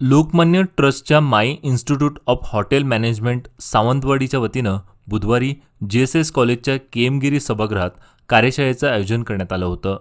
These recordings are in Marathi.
लोकमान्य ट्रस्टच्या Mai institute of hotel management सावंतवाडीच्या वतीनं बुधवारी जे एस एस कॉलेजच्या केमगिरी सभागृहात कार्यशाळेचं आयोजन करण्यात आलं होतं.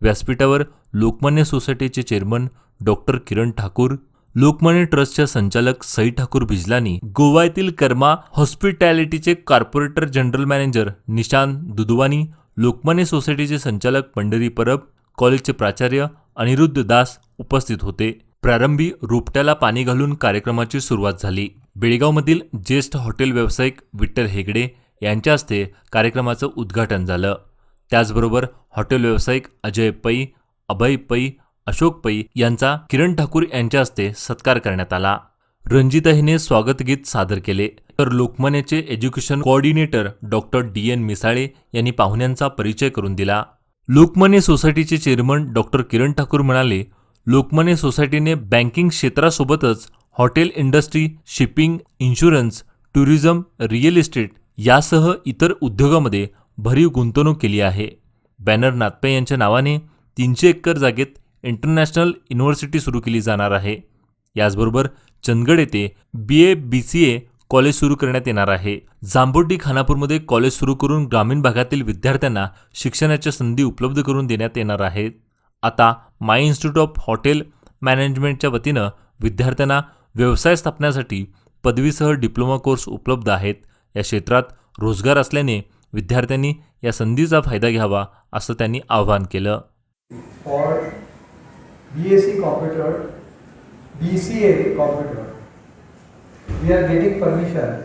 व्यासपीठावर लोकमान्य सोसायटीचे चेअरमन डॉक्टर किरण ठाकूर लोकमान्य ट्रस्टच्या संचालक सई ठाकूर भिजलानी गोव्यातील Karma हॉस्पिटॅलिटीचे corporator general manager Nishant Dudhwani Lokmanya सोसायटीचे संचालक पंढरी परब कॉलेजचे प्राचार्य अनिरुद्ध दास उपस्थित होते. प्रारंभी रोपट्याला पाणी घालून कार्यक्रमाची सुरुवात झाली. बेळगावमधील ज्येष्ठ हॉटेल व्यावसायिक विठ्ठल हेगडे यांच्या हस्ते कार्यक्रमाचं उद्घाटन झालं. त्याचबरोबर हॉटेल व्यावसायिक अजय पै अभय पै अशोक पै यांचा किरण ठाकूर यांच्या हस्ते सत्कार करण्यात आला. रंजिताईने स्वागतगीत सादर केले. तर लोकमान्याचे education coordinator doctor D. N. Misale यांनी पाहुण्यांचा परिचय करून दिला. लोकमान्य सोसायटीचे चेअरमन डॉक्टर किरण ठाकूर म्हणाले लोकमान्य सोसायटीने banking क्षेत्रासोबतच hotel industry shipping insurance tourism real estate यासह इतर उद्योगामध्ये भरीव गुंतवणूक केली आहे. बॅनर नातपे यांच्या नावाने तीनशे एकर जागेत इंटरनॅशनल युनिव्हर्सिटी सुरू केली जाणार आहे. याचबरोबर चंदगड येथे बी A B C A college सुरू करण्यात येणार आहे. जांबोटी खानापूरमध्ये कॉलेज सुरू करून ग्रामीण भागातील विद्यार्थ्यांना शिक्षणाच्या संधी उपलब्ध करून देण्यात येणार आहेत. आता माय इन्स्टिट्यूट ऑफ हॉटेल मॅनेजमेंटच्या वतीनं विद्यार्थ्यांना व्यवसाय स्थापण्यासाठी पदवीसह डिप्लोमा कोर्स उपलब्ध आहेत. या क्षेत्रात रोजगार असल्याने विद्यार्थ्यांनी या संधीचा फायदा घ्यावा असं त्यांनी आवाहन केलं. B S C computer B C A computer we are getting permission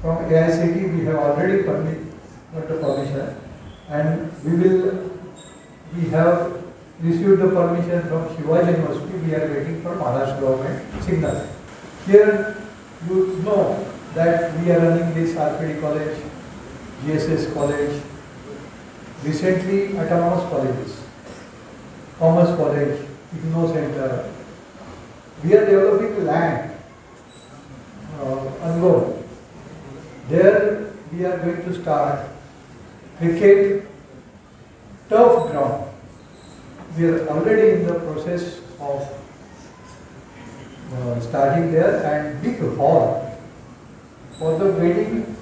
from A I C T we have already permit permission and we will we have received the permission from Shivaji University, we are waiting for Maharashtra government signal. Here you know that we are running this RPD college, GSS college, recently autonomous colleges. Commerce College, Igno Center. We are developing land, uh. There we are going to start cricket turf ground. We are already in the process of uh, starting there and big hall for the wedding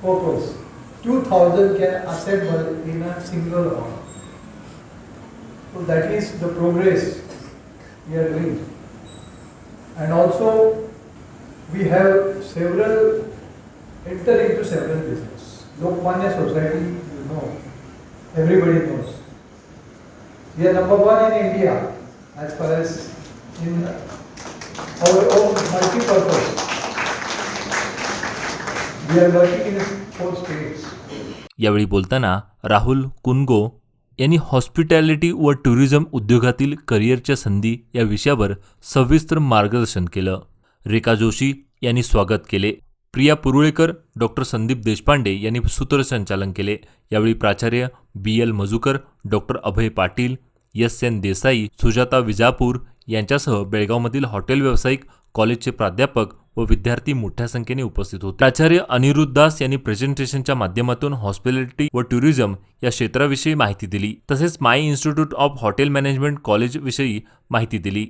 purpose. 2000 can assemble in a single hall. So that is the progress we are doing. And also, we have several, enter into several business. Lokmanya Society, you know, everybody knows. We are number one in India as far as in our own multi-purpose. We are working in four states. यावेळी बोलताना राहुल कुनगो यांनी हॉस्पिटॅलिटी व टुरिझम उद्योगातील करिअरच्या संधी या विषयावर सविस्तर मार्गदर्शन केलं रेखा जोशी यांनी स्वागत केले प्रिया पुरुळेकर डॉक्टर संदीप देशपांडे यांनी सूत्रसंचालन केले यावेळी प्राचार्य B L Majukar doctor Abhay Patil S N Desai Sujata Vijapur यांच्यासह बेळगावमधील हॉटेल व्यावसायिक कॉलेजचे प्राध्यापक व विद्यार्थी मोठ्या संख्येने उपस्थित होते. प्राचार्य अनिरुद्ध दास यांनी प्रेझेंटेशनच्या माध्यमातून हॉस्पिटॅलिटी व टुरिझम या क्षेत्राविषयी माहिती दिली. तसेच my institute of hotel management कॉलेजविषयी माहिती दिली.